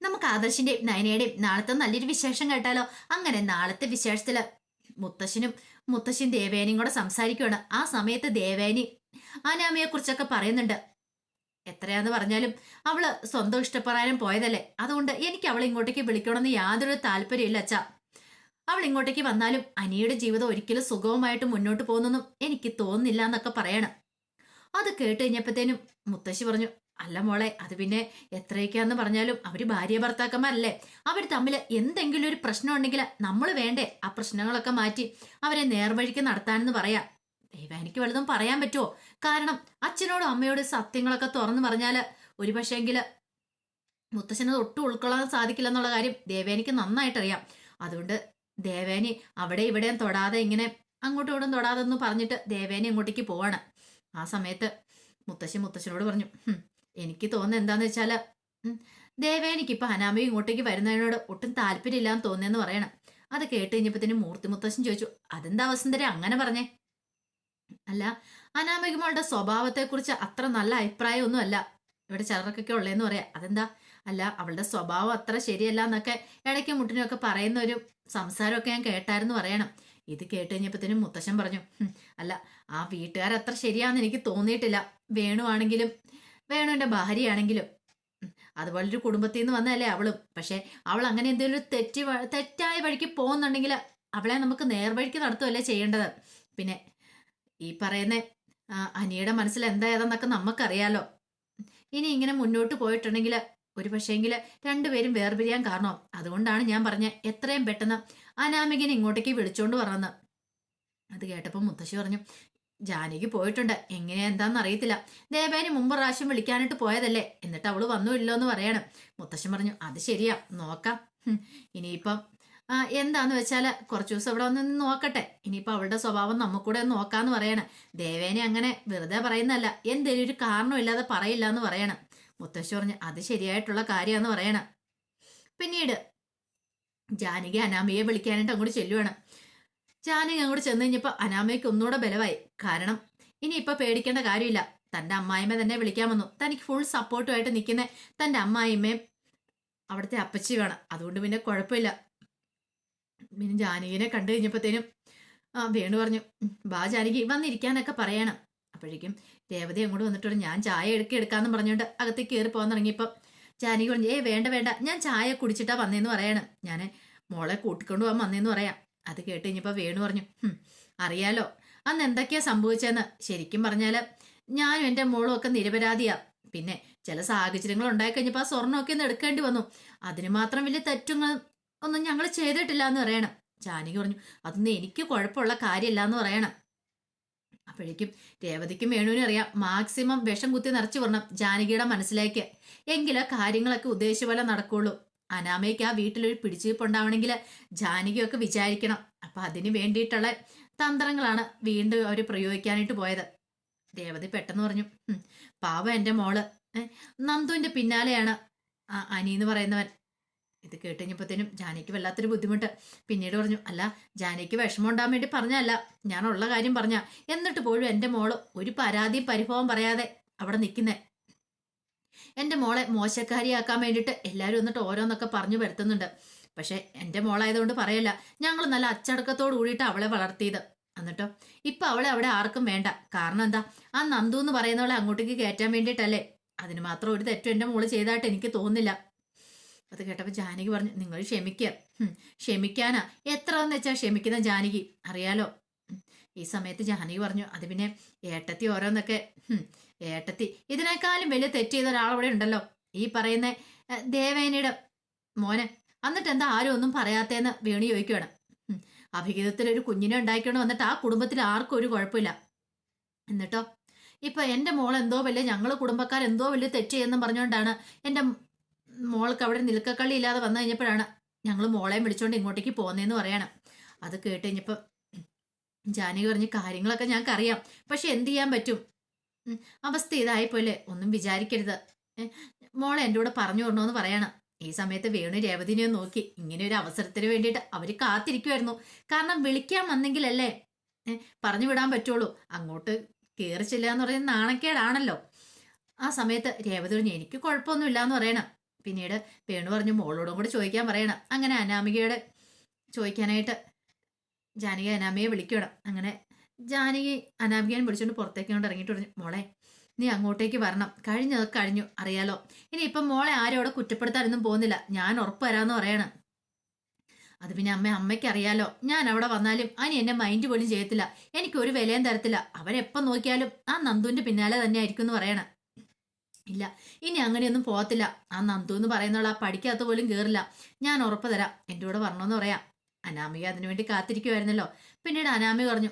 നമുക്ക് ആദർശിന്റെയും നയനയുടെയും നാളത്തെ നല്ലൊരു വിശേഷം കേട്ടാലോ? അങ്ങനെ നാളത്തെ വിശേഷത്തിൽ മുത്തശ്ശനും മുത്തശ്ശൻ ദേവേനയും കൂടെ സംസാരിക്കുകയാണ് ആ സമയത്ത് ദേവേനി അനാമയെ കുറിച്ചൊക്കെ പറയുന്നുണ്ട്. എത്രയാന്ന് പറഞ്ഞാലും അവൾ സ്വന്തം ഇഷ്ടപ്രകാരം പോയതല്ലേ? അതുകൊണ്ട് എനിക്ക് അവളെ ഇങ്ങോട്ടേക്ക് വിളിക്കണമെന്ന് യാതൊരു താല്പര്യമില്ല അച്ഛാ. അവൾ ഇങ്ങോട്ടേക്ക് വന്നാലും അനിയുടെ ജീവിതം ഒരിക്കലും സുഖവുമായിട്ട് മുന്നോട്ട് പോകുന്നൊന്നും എനിക്ക് തോന്നുന്നില്ല എന്നൊക്കെ പറയണം. അത് കേട്ട് കഴിഞ്ഞപ്പോഴത്തേനും മുത്തശ്ശി പറഞ്ഞു അല്ല മോളെ അത് പിന്നെ എത്രയൊക്കെയാന്ന് പറഞ്ഞാലും അവർ ഭാര്യ ഭർത്താക്കന്മാരല്ലേ? അവർ തമ്മിൽ എന്തെങ്കിലും ഒരു പ്രശ്നം ഉണ്ടെങ്കിൽ നമ്മൾ വേണ്ടേ ആ പ്രശ്നങ്ങളൊക്കെ മാറ്റി അവരെ നേർവഴിക്ക് നടത്താനെന്ന് പറയാം. ദൈവാനിക്ക് വലുതും പറയാൻ പറ്റുമോ കാരണം അച്ഛനോടും അമ്മയോടും സത്യങ്ങളൊക്കെ തുറന്നു പറഞ്ഞാൽ ഒരു പക്ഷേങ്കിൽ മുത്തശ്ശനത് ഒട്ടും ഉൾക്കൊള്ളാൻ സാധിക്കില്ല എന്നുള്ള കാര്യം ദേവേനിക്ക് നന്നായിട്ടറിയാം. അതുകൊണ്ട് ദേവേനി അവിടെ ഇവിടെയും തൊടാതെ ഇങ്ങനെ അങ്ങോട്ടും ഇവിടെയും തൊടാതെ എന്ന് പറഞ്ഞിട്ട് ദേവേനി അങ്ങോട്ടേക്ക് പോവാണ്. ആ സമയത്ത് മുത്തശ്ശി മുത്തശ്ശനോട് പറഞ്ഞു "ഹും, എനിക്ക് തോന്നുന്നത് എന്താന്ന് വെച്ചാൽ ദേവേനിക്ക് ഇപ്പൊ അനാമയും ഇങ്ങോട്ടേക്ക് വരുന്നതിനോട് ഒട്ടും താല്പര്യമില്ലാന്ന് തോന്നിയെന്ന് പറയണം. അത് കേട്ട് കഴിഞ്ഞപ്പത്തിന് മൂർത്തി മുത്തശ്ശൻ ചോദിച്ചു അതെന്താ വസുന്ധര അങ്ങനെ പറഞ്ഞേ? അല്ല അനാമികമോളുടെ സ്വഭാവത്തെക്കുറിച്ച് അത്ര നല്ല അഭിപ്രായമൊന്നും അല്ല. ഇവിടെ ചിലർക്കൊക്കെ ഉള്ളതെന്ന് പറയാം അതെന്താ? അല്ല അവളുടെ സ്വഭാവം അത്ര ശരിയല്ല എന്നൊക്കെ ഇടയ്ക്ക് മുട്ടിനൊക്കെ പറയുന്ന ഒരു സംസാരമൊക്കെ ഞാൻ കേട്ടായിരുന്നു പറയണം. ഇത് കേട്ട് കഴിഞ്ഞപ്പോഴത്തേനും മുത്തശ്ശൻ പറഞ്ഞു അല്ല ആ വീട്ടുകാരത്ര ശരിയാന്ന് എനിക്ക് തോന്നിയിട്ടില്ല. വേണുവാണെങ്കിലും വേണുവിന്റെ ഭാര്യയാണെങ്കിലും. അതുപോലെ ഒരു കുടുംബത്തിൽ നിന്ന് വന്നതല്ലേ അവളും. പക്ഷെ അവൾ അങ്ങനെ എന്തെങ്കിലും തെറ്റി തെറ്റായ വഴിക്ക് പോകുന്നുണ്ടെങ്കിൽ അവളെ നമുക്ക് നേർവഴിക്ക് നടത്തുമല്ലേ ചെയ്യേണ്ടത്? പിന്നെ ഈ പറയുന്ന അനിയുടെ മനസ്സിൽ എന്താ ഏതെന്നൊക്കെ നമുക്കറിയാലോ ഇനി ഇങ്ങനെ മുന്നോട്ട് പോയിട്ടുണ്ടെങ്കിൽ ഒരു പക്ഷേങ്കിൽ രണ്ടുപേരും വേർപിരിയാൻ കാരണം? അതുകൊണ്ടാണ് ഞാൻ പറഞ്ഞ എത്രയും പെട്ടെന്ന് അനാമികനെ ഇങ്ങോട്ടേക്ക് വിളിച്ചോണ്ട് പറഞ്ഞത് അത് കേട്ടപ്പോൾ മുത്തശ്ശി പറഞ്ഞു ജാനകി പോയിട്ടുണ്ട്. എങ്ങനെയാ അറിയത്തില്ല. ദേവേനി മുമ്പ് പ്രാവശ്യം വിളിക്കാനായിട്ട് പോയതല്ലേ? എന്നിട്ട് അവൾ വന്നു എന്ന് പറയണം. മുത്തശ്ശൻ പറഞ്ഞു അത് ശരിയാ നോക്കാം. ഇനിയിപ്പം എന്താന്ന് വെച്ചാൽ കുറച്ചു ദിവസം ഇവിടെ ഒന്ന് നോക്കട്ടെ. ഇനിയിപ്പോ അവളുടെ സ്വഭാവം നമുക്കൂടെ ഒന്ന് നോക്കാന്ന് പറയണം. ദേവേനെ അങ്ങനെ വെറുതെ പറയുന്നല്ല എന്തേലും ഒരു കാരണമില്ലാതെ പറയില്ല എന്ന് പറയണം. മുത്തശ്ശി പറഞ്ഞു അത് ശരിയായിട്ടുള്ള കാര്യമാന്ന് പറയണം. പിന്നീട് ജാനകി അനാമയെ വിളിക്കാനായിട്ട് അങ്ങോട്ട് ചെല്ലുവാണ്. ജാനകി അങ്ങോട്ട് ചെന്ന് കഴിഞ്ഞപ്പോൾ അനാമയ്ക്ക് ഒന്നുകൂടെ ബലമായി. കാരണം ഇനി ഇപ്പൊ പേടിക്കേണ്ട കാര്യമില്ല. തന്റെ അമ്മായിമ്മ തന്നെ വിളിക്കാൻ വന്നു. തനിക്ക് ഫുൾ സപ്പോർട്ടുമായിട്ട് നിൽക്കുന്ന തന്റെ അമ്മായിമ്മയും അവിടുത്തെ അപ്പച്ചി വേണം അതുകൊണ്ട് പിന്നെ കുഴപ്പമില്ല. പിന്നെ ജാനകിനെ കണ്ടു കഴിഞ്ഞപ്പോഴത്തേനും വേണു പറഞ്ഞു "ഉം, ബാ ജാനകി വന്നിരിക്കാനൊക്കെ പറയണം. അപ്പോഴേക്കും രേവതി അങ്ങോട്ട് വന്നിട്ട് ഞാൻ ചായ എടുക്കി എടുക്കാന്ന് പറഞ്ഞുകൊണ്ട് അകത്തേക്ക് കയറി പോകാൻ തുടങ്ങിയപ്പം ജാനകി പറഞ്ഞു ഏ വേണ്ട വേണ്ട. ഞാൻ ചായ കുടിച്ചിട്ടാ വന്നേന്ന് പറയണം. ഞാൻ മോളെ കൂട്ടിക്കൊണ്ട് പോകാൻ വന്നേന്ന് പറയാം. അത് കേട്ട് കഴിഞ്ഞപ്പോൾ വേണു പറഞ്ഞു അറിയാലോ അന്ന് എന്തൊക്കെയാ സംഭവിച്ചതെന്ന് ശരിക്കും പറഞ്ഞാൽ ഞാനും എന്റെ മോളും ഒക്കെ നിരപരാധിയാ. പിന്നെ ചില സാഹചര്യങ്ങൾ ഉണ്ടായി കഴിഞ്ഞപ്പോൾ ആ സ്വർണമൊക്കെ ഒന്ന് എടുക്കേണ്ടി വന്നു. അതിന് മാത്രം വലിയ തെറ്റുങ്ങൾ ഒന്നും ഞങ്ങൾ ചെയ്തിട്ടില്ല എന്ന് പറയണം. ജാനകി പറഞ്ഞു അതൊന്നും എനിക്ക് കുഴപ്പമുള്ള കാര്യമില്ല എന്ന് പറയണം. അപ്പോഴേക്കും രേവതിക്കും വേണുവിനും അറിയാം മാക്സിമം വിഷം കുത്തി നിറച്ചു വരണം ജാനകിയുടെ മനസ്സിലേക്ക്. എങ്കിലേ കാര്യങ്ങളൊക്കെ ഉദ്ദേശിച്ച പോലെ നടക്കുള്ളൂ. അനാമയ്ക്ക് ആ വീട്ടിലൊരു പിടിച്ചിരിപ്പുണ്ടാവണമെങ്കിൽ ജാനകിയൊക്കെ വിചാരിക്കണം. അപ്പൊ അതിന് വേണ്ടിയിട്ടുള്ള തന്ത്രങ്ങളാണ് വീണ്ടും അവർ പ്രയോഗിക്കാനായിട്ട് പോയത്. ദേവതി പെട്ടെന്ന് പറഞ്ഞു "ഉം, പാവം എന്റെ മോൾ. നന്ദുവിന്റെ പിന്നാലെയാണ് ആ അനി എന്ന് പറയുന്നവൻ. ഇത് കേട്ടുകഴിഞ്ഞപ്പോഴത്തേനും ജാനകിക്ക് വല്ലാത്തൊരു ബുദ്ധിമുട്ട്. പിന്നീട് പറഞ്ഞു അല്ല ജാനകിക്ക് വിഷമം ഉണ്ടാകാൻ വേണ്ടി പറഞ്ഞല്ല ഞാനുള്ള കാര്യം പറഞ്ഞ. എന്നിട്ട് പോലും എന്റെ മോൾ ഒരു പരാതിയും പരിഭവം പറയാതെ അവിടെ നിൽക്കുന്നേ. എന്റെ മോളെ മോശക്കാരിയാക്കാൻ വേണ്ടിയിട്ട് എല്ലാവരും എന്നിട്ട് ഓരോന്നൊക്കെ പറഞ്ഞു വരുത്തുന്നുണ്ട്. പക്ഷെ എന്റെ മോളായതുകൊണ്ട് പറയല്ല. ഞങ്ങൾ നല്ല അച്ചടക്കത്തോട് കൂടിയിട്ട് അവളെ വളർത്തിയത്. എന്നിട്ടോ ഇപ്പൊ അവളെ അവിടെ ആർക്കും വേണ്ട. കാരണം എന്താ? ആ നന്ദു എന്ന് പറയുന്നവളെ അങ്ങോട്ടേക്ക് കയറ്റാൻ വേണ്ടിയിട്ടല്ലേ? അതിന് മാത്രം ഒരു തെറ്റും എന്റെ മോൾ ചെയ്തതായിട്ട് എനിക്ക് തോന്നുന്നില്ല. അത് കേട്ടപ്പോൾ ജാനകി പറഞ്ഞു നിങ്ങൾ ക്ഷമിക്കുക ക്ഷമിക്കാനാ. എത്ര എന്ന് വെച്ചാൽ ക്ഷമിക്കുന്ന ജാനകി? അറിയാലോ. ഈ സമയത്ത് ജാനകി പറഞ്ഞു അത് പിന്നെ ഏട്ടത്തി ഓരോന്നൊക്കെ ഏട്ടത്തി ഇതിനേക്കാളും വലിയ തെറ്റ് ചെയ്ത ഒരാളവിടെ ഉണ്ടല്ലോ. ഈ പറയുന്ന ദേവേനയുടെ മോനെ എന്നിട്ട് എന്താ ആരും ഒന്നും പറയാത്തേന്ന് വേണി ചോദിക്കുകയാണ്. അഭിഹിതത്തിൽ ഒരു കുഞ്ഞിനെ ഉണ്ടാക്കിക്കൊണ്ട് വന്നിട്ട് ആ കുടുംബത്തിൽ ആർക്കും ഒരു കുഴപ്പമില്ല. എന്നിട്ടോ ഇപ്പൊ എന്റെ മോൾ എന്തോ വലിയ ഞങ്ങൾ കുടുംബക്കാർ എന്തോ വലിയ തെറ്റ് ചെയ്യുന്നു പറഞ്ഞുകൊണ്ടാണ് എന്റെ മോൾക്ക് അവിടെ നിൽക്കക്കള്ളി ഇല്ലാതെ വന്നു കഴിഞ്ഞപ്പോഴാണ് ഞങ്ങൾ മോളെയും വിളിച്ചുകൊണ്ട് ഇങ്ങോട്ടേക്ക് പോകുന്നതെന്ന് പറയണം. അത് കേട്ട് കഴിഞ്ഞപ്പോൾ ജാനകി പറഞ്ഞ കാര്യങ്ങളൊക്കെ ഞങ്ങൾക്ക് അറിയാം പക്ഷെ എന്ത് ചെയ്യാൻ പറ്റും? അവസ്ഥ ഇതായിപ്പോലെ ഒന്നും വിചാരിക്കരുത്. മോളെ എന്റെ കൂടെ പറഞ്ഞു വിടണമെന്ന് പറയണം. ഈ സമയത്ത് വേണു രേവതിനെ നോക്കി. ഇങ്ങനെ ഒരു അവസരത്തിന് വേണ്ടിയിട്ട് അവർ കാത്തിരിക്കുമായിരുന്നു കാരണം വിളിക്കാൻ വന്നെങ്കിലല്ലേ പറഞ്ഞു വിടാൻ പറ്റുള്ളൂ. അങ്ങോട്ട് കയറിച്ചില്ല എന്ന് പറയുന്നത് നാണക്കേടാണല്ലോ. ആ സമയത്ത് രേവതി പറഞ്ഞു എനിക്ക് കുഴപ്പമൊന്നുമില്ല എന്ന് പറയണം. പിന്നീട് വേണു പറഞ്ഞു മോളോടും കൂടെ ചോദിക്കാൻ പറയണം. അങ്ങനെ അനാമികയുടെ ചോദിക്കാനായിട്ട് ജാനകി അനാമിയെ വിളിക്കണം അങ്ങനെ ജാനകി അനാമികയെ വിളിച്ചുകൊണ്ട് പുറത്തേക്ക് കൊണ്ട് ഇറങ്ങിയിട്ട് പറഞ്ഞു മോളെ നീ അങ്ങോട്ടേക്ക് വരണം. കഴിഞ്ഞത് കഴിഞ്ഞു. അറിയാലോ. ഇനി ഇപ്പം മോളെ ആരും അവിടെ കുറ്റപ്പെടുത്താനൊന്നും പോകുന്നില്ല. ഞാൻ ഉറപ്പ് വരാമെന്ന് പറയണം. അത് പിന്നെ അമ്മ അമ്മയ്ക്ക് അറിയാലോ. ഞാൻ അവിടെ വന്നാലും അനി എന്നെ മൈൻഡ് പോലും ചെയ്യത്തില്ല. എനിക്ക് ഒരു വിലയും തരത്തില്ല. അവരെപ്പം നോക്കിയാലും ആ നന്ദുവിന്റെ പിന്നാലെ തന്നെ ആയിരിക്കും എന്ന് പറയണം. ഇല്ല ഇനി അങ്ങനെയൊന്നും പോകത്തില്ല. ആ നന്ദു എന്ന് പറയുന്നുള്ള ആ പഠിക്കാത്ത പോലും കേറില്ല. ഞാൻ ഉറപ്പ് തരാം. എന്റെ കൂടെ വരണമെന്ന് പറയാം. അനാമിക അതിനുവേണ്ടി കാത്തിരിക്കുമായിരുന്നല്ലോ പിന്നീട് അനാമിക പറഞ്ഞു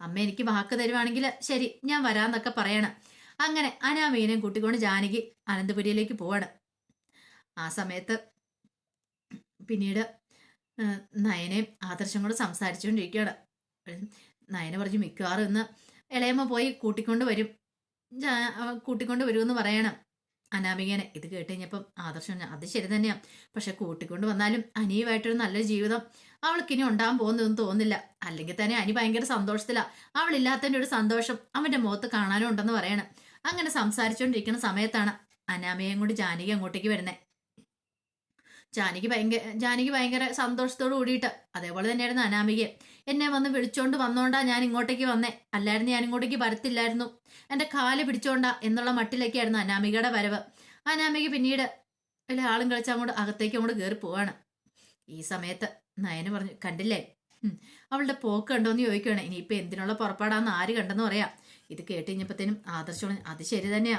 അമ്മ എനിക്ക് വാക്ക് തരുവാണെങ്കിൽ ശരി ഞാൻ വരാന്നൊക്കെ പറയണം. അങ്ങനെ അനാമികനെയും കൂട്ടിക്കൊണ്ട് ജാനകി അനന്തപുരിയിലേക്ക് പോവാണ്. ആ സമയത്ത് പിന്നീട് നയനയും ആദർശം കൂടെ സംസാരിച്ചുകൊണ്ടിരിക്കുകയാണ്. നയന പറഞ്ഞു മിക്കവാറും ഇന്ന് ഇളയമ്മ പോയി കൂട്ടിക്കൊണ്ട് വരും. കൂട്ടിക്കൊണ്ട് വരുമെന്ന് പറയണം. അനാമികനെ ഇത് കേട്ട് കഴിഞ്ഞപ്പം ആദർശം അത് ശരി തന്നെയാണ് പക്ഷെ കൂട്ടിക്കൊണ്ട് വന്നാലും അനിയുമായിട്ടൊരു നല്ല ജീവിതം അവൾക്ക് ഇനി ഉണ്ടാകാൻ പോകുന്നതെന്ന് തോന്നില്ല അല്ലെങ്കിൽ തന്നെ അനി ഭയങ്കര സന്തോഷത്തിലാണ് അവളില്ലാത്തതിന്റെ ഒരു സന്തോഷം അവന്റെ മുഖത്ത് കാണാനും ഉണ്ടെന്ന് പറയണം. അങ്ങനെ സംസാരിച്ചുകൊണ്ടിരിക്കുന്ന സമയത്താണ് അനാമികയും കൂടി ജാനകി അങ്ങോട്ടേക്ക് വരുന്നത് ജാനകി ഭയങ്കര ജാനകി ഭയങ്കര സന്തോഷത്തോട് കൂടിയിട്ട് അതേപോലെ തന്നെയായിരുന്നു അനാമിക എന്നെ വന്ന് വിളിച്ചോണ്ട് വന്നോണ്ടാ ഞാൻ ഇങ്ങോട്ടേക്ക് വന്നേ. അല്ലായിരുന്നു ഞാൻ ഇങ്ങോട്ടേക്ക് വരത്തില്ലായിരുന്നു. എന്റെ കാൽ പിടിച്ചോണ്ടാ എന്നുള്ള മട്ടിലേക്കായിരുന്നു അനാമികയുടെ വരവ്. അനാമിക പിന്നീട് എല്ലാ ആളും കളിച്ച് അങ്ങോട്ട് അകത്തേക്ക് അങ്ങോട്ട് കയറി പോവാണ്. ഈ സമയത്ത് നയന് പറഞ്ഞു കണ്ടില്ലേ? അവളുടെ പോക്ക് കണ്ടോന്ന് ചോദിക്കുകയാണ് ഇനിയിപ്പോ എന്തിനുള്ള പുറപ്പാടാന്ന് ആര് കണ്ടെന്ന് പറയാം. ഇത് കേട്ട് കഴിഞ്ഞപ്പോഴത്തേനും ആദർശം പറഞ്ഞു, അത് ശരി തന്നെയാ.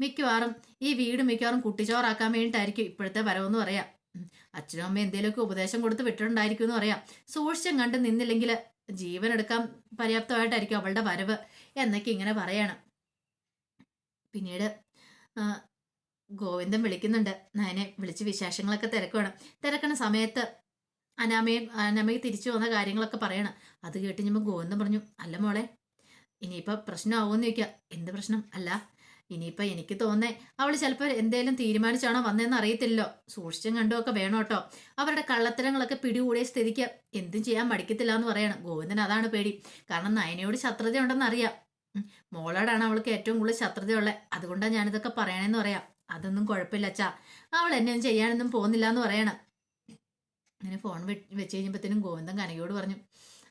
മിക്കവാറും ഈ വീട് മിക്കവാറും കുട്ടിച്ചോറാക്കാൻ വേണ്ടിയിട്ടായിരിക്കും ഇപ്പോഴത്തെ വരവെന്ന് പറയാം. അച്ഛനും അമ്മയും എന്തെങ്കിലുമൊക്കെ ഉപദേശം കൊടുത്ത് വിട്ടിട്ടുണ്ടായിരിക്കും എന്ന് പറയാം. സൂക്ഷിച്ചും കണ്ട് നിന്നില്ലെങ്കിൽ ജീവൻ എടുക്കാൻ പര്യാപ്തമായിട്ടായിരിക്കും അവളുടെ വരവ് എന്നൊക്കെ ഇങ്ങനെ പറയാണ്. പിന്നീട് ഗോവിന്ദൻ വിളിക്കുന്നുണ്ട്. നയനെ വിളിച്ച് വിശേഷങ്ങളൊക്കെ തിരക്കുവാണ്. തിരക്കണ സമയത്ത് അനാമയും അനാമയ്ക്ക് തിരിച്ചു വന്ന കാര്യങ്ങളൊക്കെ പറയണം. അത് കേട്ട് കഴിഞ്ഞപ്പോൾ ഗോവിന്ദൻ പറഞ്ഞു അല്ല മോളെ ഇനിയിപ്പോൾ പ്രശ്നമാവുമെന്ന് ചോദിക്കുക എന്ത് പ്രശ്നം? അല്ല ഇനിയിപ്പോൾ എനിക്ക് തോന്നേ അവൾ ചിലപ്പോൾ എന്തേലും തീരുമാനിച്ചാണോ വന്നതെന്ന് അറിയത്തില്ലോ സൂക്ഷിച്ചും കണ്ടും ഒക്കെ വേണം കേട്ടോ. അവരുടെ കള്ളത്തരങ്ങളൊക്കെ പിടികൂടിയ സ്ഥിതിക്ക് എന്തും ചെയ്യാൻ മടിക്കത്തില്ല എന്ന് പറയണം. ഗോവിന്ദൻ അതാണ് പേടി. കാരണം നയനയോട് ശത്രുത ഉണ്ടെന്ന് അറിയാം. മോളോടാണ് അവൾക്ക് ഏറ്റവും കൂടുതൽ ശത്രുതയുള്ളത് അതുകൊണ്ടാണ് ഞാനിതൊക്കെ പറയണേന്ന് പറയാം. അതൊന്നും കുഴപ്പമില്ല അച്ഛാ. അവൾ എന്നെ ഒന്നും ചെയ്യാനൊന്നും പോകുന്നില്ല എന്ന് പറയണം. അങ്ങനെ ഫോൺ വെച്ച് കഴിഞ്ഞപ്പോഴത്തേനും ഗോവിന്ദൻ കനകയോട് പറഞ്ഞു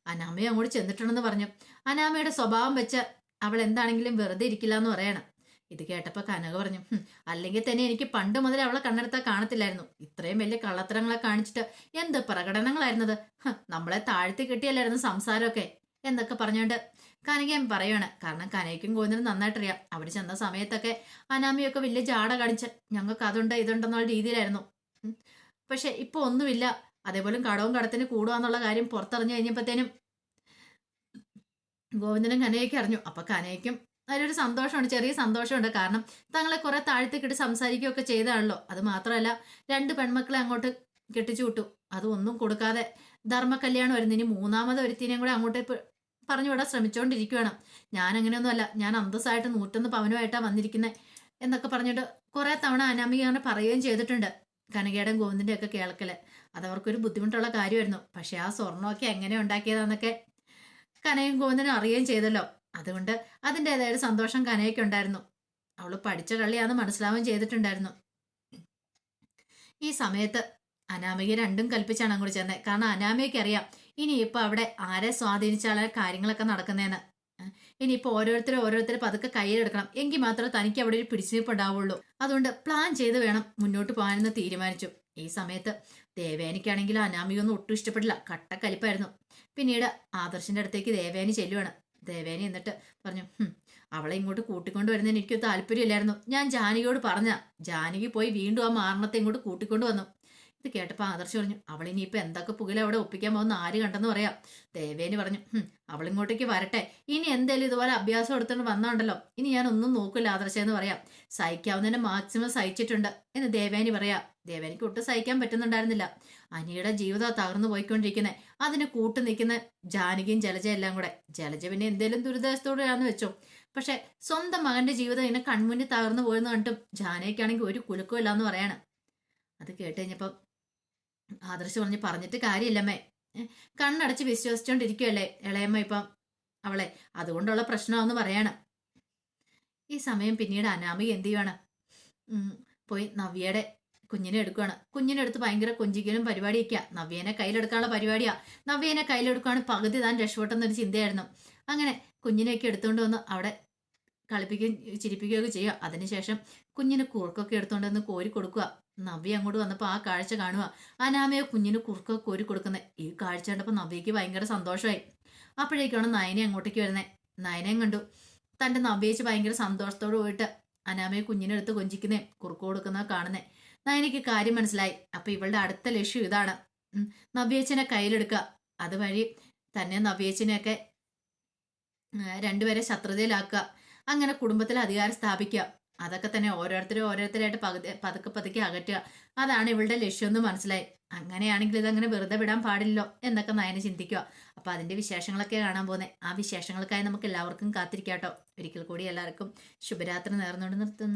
അനാമയും അങ്ങോട്ട് ചെന്നിട്ടുണ്ടെന്ന് പറഞ്ഞു. അനാമയുടെ സ്വഭാവം വെച്ച് അവൾ എന്താണെങ്കിലും വെറുതെ ഇരിക്കില്ല എന്ന് പറയണം. ഇത് കേട്ടപ്പോൾ കനക പറഞ്ഞു അല്ലെങ്കിൽ തന്നെ എനിക്ക് പണ്ട് മുതൽ അവളെ കണ്ണെടുത്താൽ കാണത്തില്ലായിരുന്നു. ഇത്രയും വലിയ കള്ളത്തരങ്ങളെ കാണിച്ചിട്ട് എന്ത് പ്രകടനങ്ങളായിരുന്നത്? നമ്മളെ താഴ്ത്തി കിട്ടിയല്ലായിരുന്നു സംസാരമൊക്കെ എന്നൊക്കെ പറഞ്ഞുകൊണ്ട് കനകയും പറയുവാണ്. കാരണം കനയ്ക്കും ഗോവിന്ദനും നന്നായിട്ടറിയാം. അവിടെ ചെന്ന സമയത്തൊക്കെ അനാമിയൊക്കെ വലിയ ജാട കാണിച്ച് ഞങ്ങൾക്ക് അതുണ്ട് ഇതുണ്ടെന്നുള്ള രീതിയിലായിരുന്നു. പക്ഷെ ഇപ്പൊ ഒന്നുമില്ല. അതേപോലെ കടവും കടത്തിന് കൂടുകയെന്നുള്ള കാര്യം പുറത്തറിഞ്ഞു കഴിഞ്ഞപ്പോഴത്തേനും ഗോവിന്ദനും കനയൊക്കെ അറിഞ്ഞു. അപ്പൊ കനയ്ക്കും അതിലൊരു സന്തോഷമുണ്ട് ചെറിയ സന്തോഷമുണ്ട്. കാരണം തങ്ങളെ കുറെ താഴ്ത്തിക്കിട്ട് സംസാരിക്കുകയൊക്കെ ചെയ്താണല്ലോ. അത് മാത്രമല്ല രണ്ട് പെൺമക്കളെ അങ്ങോട്ട് കെട്ടിച്ചു വിട്ടു. അതൊന്നും കൊടുക്കാതെ ധർമ്മ കല്യാണം വരുന്നു. ഇനി മൂന്നാമത് ഒരുത്തിനെയും കൂടെ അങ്ങോട്ട് പറഞ്ഞു വിടാൻ ശ്രമിച്ചുകൊണ്ടിരിക്കുകയാണ് ഞാൻ അങ്ങനെയൊന്നുമല്ല ഞാൻ അന്തസ്സായിട്ട് നൂറ്റൊന്ന് പവനുമായിട്ടാണ് വന്നിരിക്കുന്നത് എന്നൊക്കെ പറഞ്ഞിട്ട് കുറെ തവണ അനാമിക അങ്ങനെ പറയുകയും ചെയ്തിട്ടുണ്ട്. കനകയുടെയും ഗോവിന്ദിന്റെ ഒക്കെ കേൾക്കൽ. അതവർക്കൊരു ബുദ്ധിമുട്ടുള്ള കാര്യമായിരുന്നു. പക്ഷെ ആ സ്വർണമൊക്കെ എങ്ങനെ ഉണ്ടാക്കിയതാന്നൊക്കെ കനയും ഗോവിന്ദനും അറിയുകയും ചെയ്തല്ലോ. അതുകൊണ്ട് അതിന്റെതായ സന്തോഷം കനയ്ക്ക് ഉണ്ടായിരുന്നു. അവൾ പഠിച്ച കളിയാന്ന് മനസ്സിലാവുകയും ചെയ്തിട്ടുണ്ടായിരുന്നു. ഈ സമയത്ത് അനാമിക രണ്ടും കൽപ്പിച്ചാണ് അങ്ങോട്ട് ചെന്നത് കാരണം അനാമികയ്ക്ക് അറിയാം ഇനിയിപ്പോൾ അവിടെ ആരെ സ്വാധീനിച്ചാലാണ് കാര്യങ്ങളൊക്കെ നടക്കുന്നതെന്ന് ഇനിയിപ്പോൾ ഓരോരുത്തരും ഓരോരുത്തരും പതുക്കെ കയ്യിലെടുക്കണം. എങ്കിൽ മാത്രമേ തനിക്ക് അവിടെ ഒരു പിടിച്ചുനിപ്പ് ഉണ്ടാവുള്ളൂ. അതുകൊണ്ട് പ്ലാൻ ചെയ്ത് വേണം മുന്നോട്ട് പോകാനെന്ന് തീരുമാനിച്ചു. ഈ സമയത്ത് ദേവേനിക്കാണെങ്കിലും അനാമിയൊന്നും ഒട്ടും ഇഷ്ടപ്പെട്ടില്ല. കട്ടക്കലിപ്പായിരുന്നു പിന്നീട് ആദർശിന്റെ അടുത്തേക്ക് ദേവേനി ചെല്ലുവാണ്. ദേവേനി എന്നിട്ട് പറഞ്ഞു അവളെ ഇങ്ങോട്ട് കൂട്ടിക്കൊണ്ട് വരുന്നതിന് എനിക്ക് താല്പര്യമില്ലായിരുന്നു. ഞാൻ ജാനകിയോട് പറഞ്ഞ ജാനകി പോയി വീണ്ടും ആ മാരണത്തെ ഇങ്ങോട്ട് കൂട്ടിക്കൊണ്ട് വന്നു. ഇത് കേട്ടപ്പോൾ ആദർശ് പറഞ്ഞു അവൾ അവളിനിയിപ്പോൾ എന്തൊക്കെ പുകയിൽ അവിടെ ഒപ്പിക്കാൻ പോകുന്ന ആര് കണ്ടെന്ന് പറയാം. ദേവേനി പറഞ്ഞു അവളിങ്ങോട്ടേക്ക് വരട്ടെ. ഇനി എന്തേലും ഇതുപോലെ അഭ്യാസം എടുത്തുകൊണ്ട് വന്നോണ്ടല്ലോ. ഇനി ഞാൻ ഒന്നും നോക്കില്ല ആദർശ എന്ന് പറയാം. സഹിക്കാവുന്നതിന് മാക്സിമം സഹിച്ചിട്ടുണ്ട്. എന്ന് ദേവേനി പറയാം ദേവേനിക്ക് ഒട്ടും സഹിക്കാൻ പറ്റുന്നുണ്ടായിരുന്നില്ല. അനിയുടെ ജീവിതം തകർന്നു പോയിക്കൊണ്ടിരിക്കുന്നത് അതിന് കൂട്ടു നിൽക്കുന്ന ജാനകിയും ജലജ എല്ലാം കൂടെ. ജലജ പിന്നെ എന്തേലും ദുരിതാശത്തോടെയാന്ന് വെച്ചോ. പക്ഷെ സ്വന്തം മകന്റെ ജീവിതം ഇങ്ങനെ കൺമുന്നിൽ തകർന്നു പോയെന്ന് കണ്ടിട്ടും ജാനകിക്കാണെങ്കിൽ ഒരു കുലുക്കവും ഇല്ലാന്ന് പറയാണ്. അത് കേട്ട് കഴിഞ്ഞപ്പം ആദർശ് പറഞ്ഞ് പറഞ്ഞിട്ട് കാര്യമില്ലമ്മേ. കണ്ണടച്ച് വിശ്വസിച്ചോണ്ടിരിക്കുകയല്ലേ ഇളയമ്മ ഇപ്പം അവളെ. അതുകൊണ്ടുള്ള പ്രശ്നമാണെന്ന് പറയാണ്. ഈ സമയം പിന്നീട് അനാമിക എന്ത് ചെയ്യുവാണ്? പോയി നവ്യയുടെ കുഞ്ഞിനെ എടുക്കുകയാണ് കുഞ്ഞിനെ എടുത്ത് ഭയങ്കര കൊഞ്ചിക്കലും പരിപാടിയൊക്കെയാ. നവ്യേനെ കയ്യിലെടുക്കാനുള്ള പരിപാടിയാ. നവ്യേനെ കയ്യിലെടുക്കുകയാണ് പകുതി താൻ രക്ഷപ്പെട്ടെന്നൊരു ചിന്തയായിരുന്നു. അങ്ങനെ കുഞ്ഞിനെയൊക്കെ എടുത്തുകൊണ്ട് വന്ന് അവിടെ കളിപ്പിക്കുകയും ചിരിപ്പിക്കുകയൊക്കെ ചെയ്യുക. അതിനുശേഷം കുഞ്ഞിന് കുറുക്കൊക്കെ എടുത്തുകൊണ്ട് വന്ന് കോരി കൊടുക്കുക. നവ്യ അങ്ങോട്ട് വന്നപ്പോൾ ആ കാഴ്ച കാണുക. അനാമയെ കുഞ്ഞിന് കുറുക്കൊക്കെ കോരി കൊടുക്കുന്നത് ഈ കാഴ്ച കണ്ടപ്പോൾ നവ്യയ്ക്ക് ഭയങ്കര സന്തോഷമായി. അപ്പോഴേക്കാണ് നയനെ അങ്ങോട്ടേക്ക് വരുന്നത് നയനയും കണ്ടു. തന്റെ നവ്യച്ച് ഭയങ്കര സന്തോഷത്തോട് പോയിട്ട് അനാമയെ കുഞ്ഞിനെടുത്ത് കൊഞ്ചിക്കുന്നേ. കുറുക്ക് കൊടുക്കുന്ന കാണുന്നേ. നയനയ്ക്ക് കാര്യം മനസ്സിലായി. അപ്പൊ ഇവളുടെ അടുത്ത ലക്ഷ്യം ഇതാണ്. നവ്യേച്ചനെ കയ്യിലെടുക്കുക. അതുവഴി തന്നെ നവ്യേച്ചനെയൊക്കെ രണ്ടുപേരെ ശത്രുതയിലാക്കുക. അങ്ങനെ കുടുംബത്തിൽ അധികാരം സ്ഥാപിക്കുക. അതൊക്കെ തന്നെ ഓരോരുത്തരും ഓരോരുത്തരായിട്ട് പകുതി പതുക്കെ പതുക്കെ അകറ്റുക. അതാണ് ഇവളുടെ ലക്ഷ്യമെന്ന് മനസ്സിലായി. അങ്ങനെയാണെങ്കിൽ ഇതങ്ങനെ വെറുതെ വിടാൻ പാടില്ലല്ലോ എന്നൊക്കെ നയന ചിന്തിക്കുക. അപ്പൊ അതിന്റെ വിശേഷങ്ങളൊക്കെ കാണാൻ പോകുന്നത് ആ വിശേഷങ്ങൾക്കായി നമുക്ക് എല്ലാവർക്കും കാത്തിരിക്കാട്ടോ. ഒരിക്കൽ കൂടി എല്ലാവർക്കും ശുഭരാത്രി നേർന്നുകൊണ്ട് നിർത്തുന്നു.